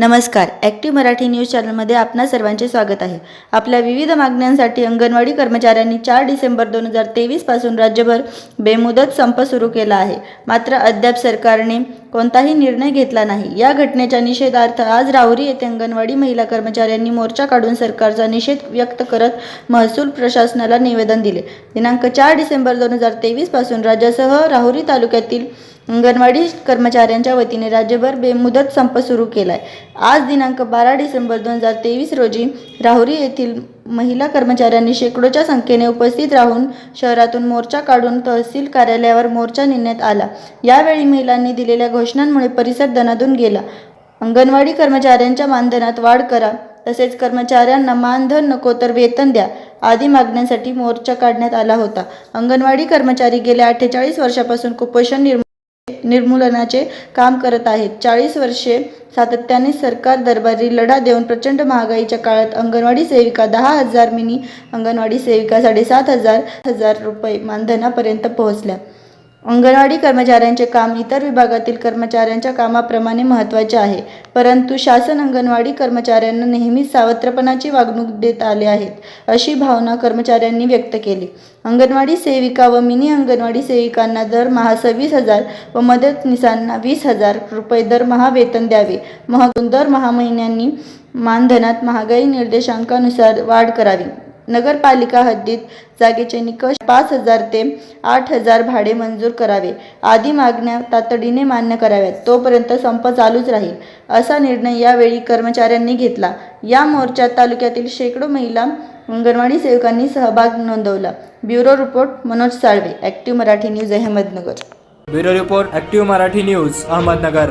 नमस्कार. Active Marathi news चॅनलमध्ये आपणा सर्वांचे स्वागत आहे. आपल्या विविध मागण्यांसाठी अंगणवाडी कर्मचाऱ्यांनी चार डिसेंबर दोन हजार तेवीसपासून राज्यभर बेमुदत संप सुरू केला आहे. मात्र अद्याप सरकारने कोणताही निर्णय घेतला नाही. या घटनेच्या निषेधार्थ आज राहुरी येथे अंगणवाडी महिला कर्मचाऱ्यांनी मोर्चा काढून सरकारचा निषेध व्यक्त करत महसूल प्रशासनाला निवेदन दिले. दिनांक चार डिसेंबर दोन हजार तेवीसपासून राज्यासह राहुरी तालुक्यातील अंगणवाडी कर्मचाऱ्यांच्या वतीने राज्यभर बेमुदत संप सुरू केलाय. आज दिनांक बारा डिसेंबर दोन हजार तेवीस रोजी राहुरी येथील महिला कर्मचाऱ्यांनी शेकडोच्या संख्येने उपस्थित राहून शहरातून मोर्चा काढून तहसील कार्यालयावर मोर्चा नेण्यात आला. यावेळी महिलांनी दिलेल्या घोषणांमुळे परिसर दणादून गेला. अंगणवाडी कर्मचाऱ्यांच्या मानधनात वाढ करा तसेच कर्मचाऱ्यांना मानधन नको तर वेतन द्या आदी मागण्यांसाठी मोर्चा काढण्यात आला होता. अंगणवाडी कर्मचारी गेल्या अठ्ठेचाळीस वर्षापासून कुपोषण निर्माण निर्मूलनाचे काम करत आहेत. चाळीस वर्षे सातत्याने सरकार दरबारी लढा देऊन प्रचंड महागाईच्या काळात अंगणवाडी सेविका दहा हजार मिनी अंगणवाडी सेविका साडेसात हजार हजार रुपये मानधनापर्यंत पोहोचल्या. अंगणवाडी कर्मचाऱ्यांचे काम इतर विभागातील कर्मचाऱ्यांच्या कामाप्रमाणे महत्त्वाचे आहे. परंतु शासन अंगणवाडी कर्मचाऱ्यांना नेहमीच सावत्रपणाची वागणूक देत आले आहेत अशी भावना कर्मचाऱ्यांनी व्यक्त केली. अंगणवाडी सेविका व मिनी अंगणवाडी सेविकांना दरमहा सव्वीस हजार व मदतनीसांना वीस हजार रुपये दरमहा वेतन द्यावे. मह दरमहा महिन्यांनी मानधनात महागाई निर्देशांकानुसार वाढ करावी. नगरपालिका हद्दीत जागेचे निकष पाच हजार ते आठ हजार भाडे मंजूर करावे. आदी मागण्या तातडीने मान्य कराव्यात. तोपर्यंत संप चालूच राहील. असा निर्णय यावेळी कर्मचाऱ्यांनी घेतला. या मोर्चात तालुक्यातील शेकडो महिला अंगणवाडी सेवकांनी सहभाग नोंदवला. Bureau report Manoj Salve active Marathi news Ahmednagar. Bureau report active Marathi news Ahmednagar.